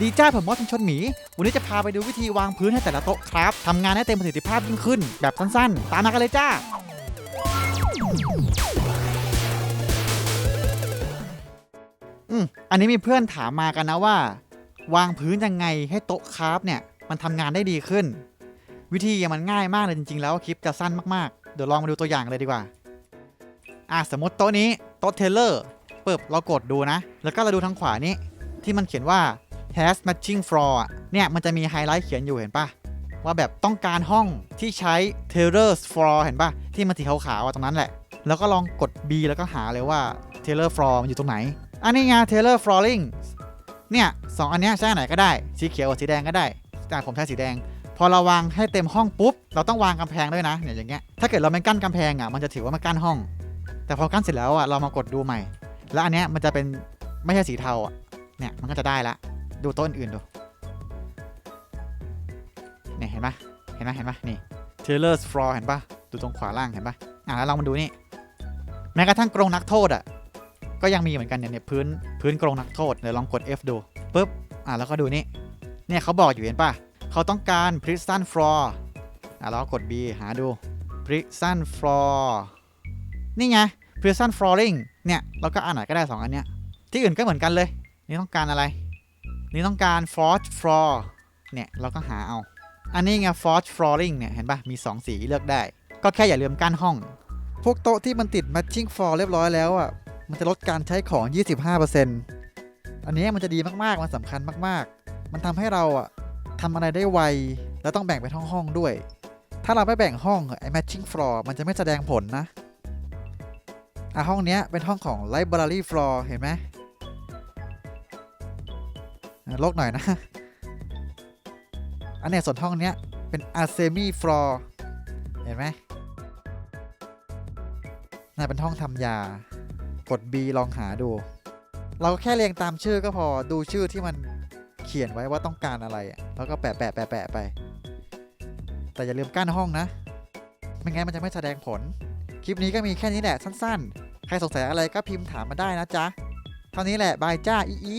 ดีจ้าผมมอสชุมชนหมีวันนี้จะพาไปดูวิธีวางพื้นให้แต่ละโต๊ะครับทำงานให้เต็มประสิทธิภาพยิ่งขึ้น แบบสั้นๆ ตามมากันเลยจ้า อืมอันนี้มีเพื่อนถามมากันนะว่า วางพื้นยังไงให้โต๊ะคราฟเนี่ย มันทำงานได้ดีขึ้น วิธีมันง่ายมากเลยจริงๆ แล้วคลิปจะสั้นมากๆ เดี๋ยวลองมาดูตัวอย่างเลยดีกว่า อะสมมติโต๊ะนี้โต๊ะเทเลอร์เปึ๊บเรากดดูนะ แล้วก็เราดูทางขวานี้ที่มันเขียนว่า has matching floor เนี่ยมันจะมีไฮไลท์เขียนอยู่เห็นปะว่าแบบต้องการห้องที่ใช้ Taylor's floor เห็นปะที่มันสีขาวๆอะตรงนั้นแหละ แล้วก็ลองกด B แล้วก็หาเลยว่า Taylor floor มันอยู่ตรงไหน อันนี้ไง Taylor flooring เนี่ยสองอันนี้ใช้อันไหนก็ได้ สีเขียวกับสีแดงก็ได้ แต่ผมใช้สีแดง พอเราวางให้เต็มห้องปุ๊บ เราต้องวางกำแพงด้วยนะเนี่ยอย่างเงี้ย ถ้าเกิดเราไม่กั้นกำแพงอะมันจะถือว่ามันกั้นห้อง แต่พอกั้นเสร็จแล้วอะเรามากดดูใหม่ แล้วอันเนี้ยมันจะเป็นไม่ใช่สีเทาอะ เนี่ยมันก็จะได้ละ ดูต้นอื่นดูเนี่ยเห็นปะเห็นปะเห็นปะนี่ Taylor's floor เห็นปะดูตรงขวาล่างเห็นปะอะแล้วเรามาดูนี่ แม้กระทั่งกรงนักโทษอะ ก็ยังมีเหมือนกันเนี่ยเนี่ยพื้นพื้นกรงนักโทษเดี๋ยวลองกด F ดูปุ๊บอะแล้วก็ดูนี่ เนี่ยเขาบอกอยู่เห็นปะเขาต้องการ prison floor อะเราก็กด B หาดู prison floor นี่ไง prison flooring เนี่ยเราก็อ่านไหนก็ได้ 2 อันเนี้ยที่อื่นก็เหมือนกันเลย นี่ต้องการอะไร นี่ต้องการ forge floor เนี่ย เราก็หาเอา อันนี้ไง forge flooring เนี่ย เห็นปะมี 2 สีเลือกได้ ก็แค่อย่าลืมกั้นห้อง พวกโต๊ะที่มันติด matching floor เรียบร้อยแล้วอะ มันจะลดการใช้ของ 25%อันนี้มันจะดีมากๆ มันสำคัญมากๆ มันทำให้เราอะทำอะไรได้ไว แล้วต้องแบ่งเป็นห้องด้วย ถ้าเราไม่แบ่งห้องไอ้ matching floor มันจะไม่แสดงผลนะอะห้องเนี้ยเป็นห้องของ library floor เห็นไหม ลกหน่อยนะ อันนี้ส่วนห้องเนี้ยเป็น assembly floor เห็นไหมน่าเป็นห้องทำยา กด B ลองหาดู เราก็แค่เรียงตามชื่อก็พอดูชื่อที่มันเขียนไว้ว่าต้องการอะไร แล้วก็แปะแปะแปะแปะไป แต่อย่าลืมกั้นห้องนะ ไม่งั้นมันจะไม่แสดงผล คลิปนี้ก็มีแค่นี้แหละสั้นๆ ใครสงสัยอะไรก็พิมพ์ถามมาได้นะจ๊ะ เท่านี้แหละบายจ้าอีอี